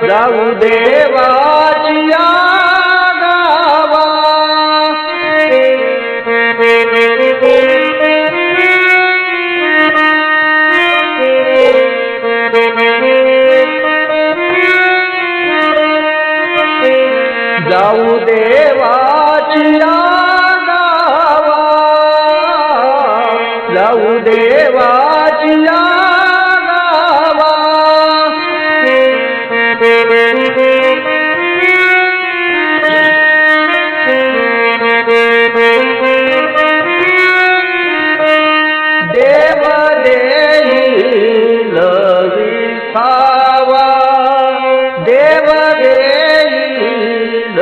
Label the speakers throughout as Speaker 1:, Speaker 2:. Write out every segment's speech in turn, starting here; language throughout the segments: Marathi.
Speaker 1: પ્રભુ દેવાજિયા देईल विसावा देव देईल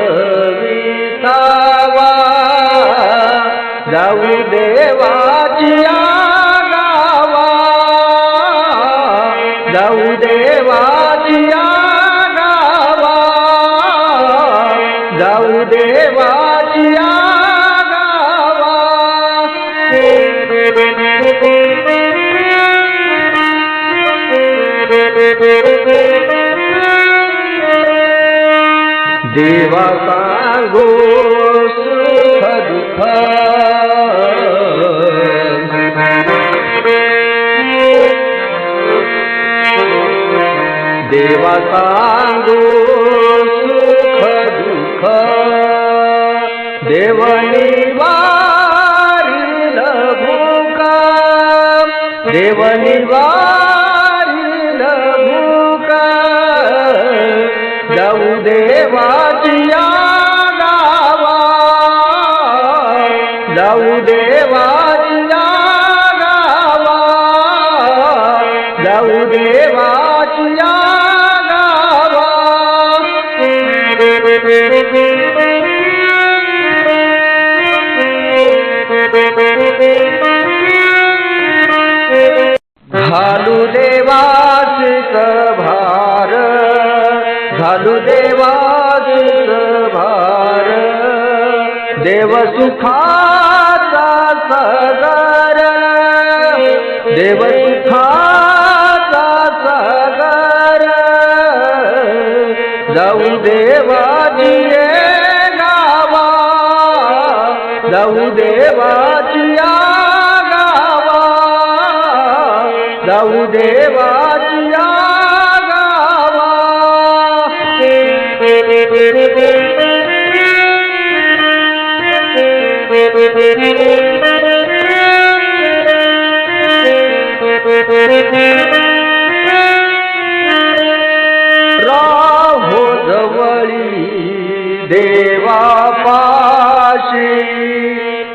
Speaker 1: विसावा जाऊ देवाची गावा जाऊ देवाची गावा जाऊ देवाची गावा देवका गो सुख दुख देवकालो सुख दुख रेवनिवानि बा घालू देवास भार घालू देवास भार देव सुखाचा सगर देव सुखा દેવાજીએ ગાવા દઉં દેવાજીયા ગાવા દઉં દેવાજીયા ગાવા Thank you.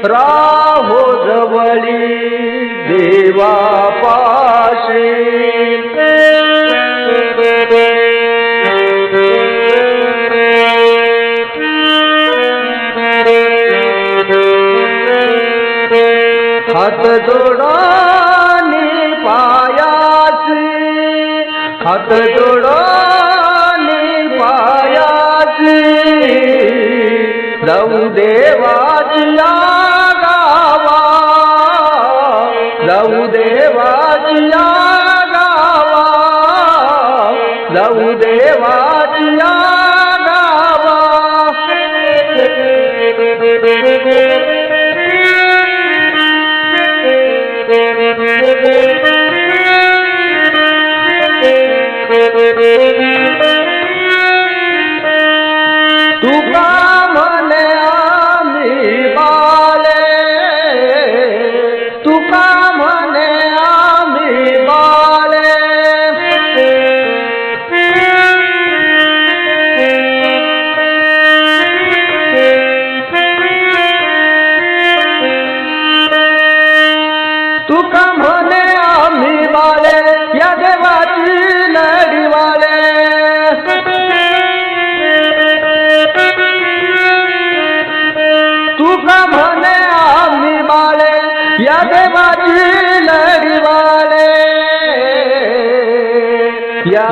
Speaker 1: राहो जवळी देवा पाशी. हात जोडानी पायासी हात जोडानी पायासी जाऊ देवाच्या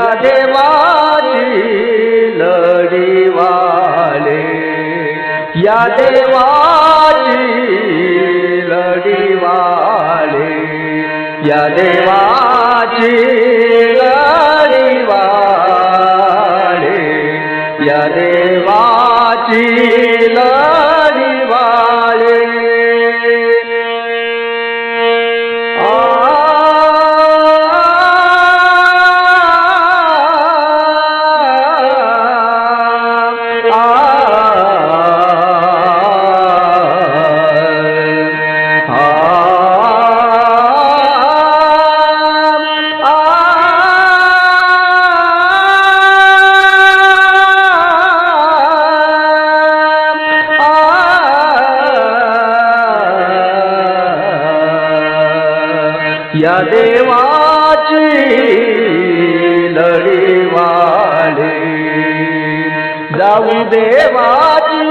Speaker 1: તુજા દેવાજી લડી વાલે યા દેવાજી લડી વાલે યા દેવાજી या देवाची लढीवाली जाऊ देवाची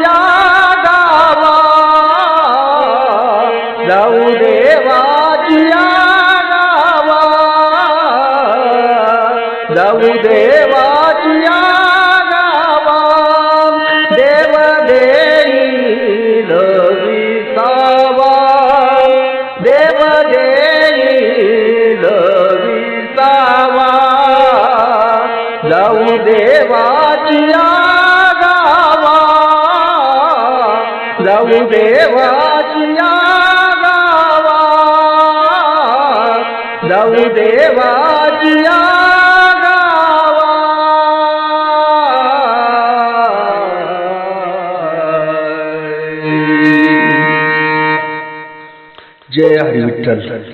Speaker 1: नवदेवा जय हरि चल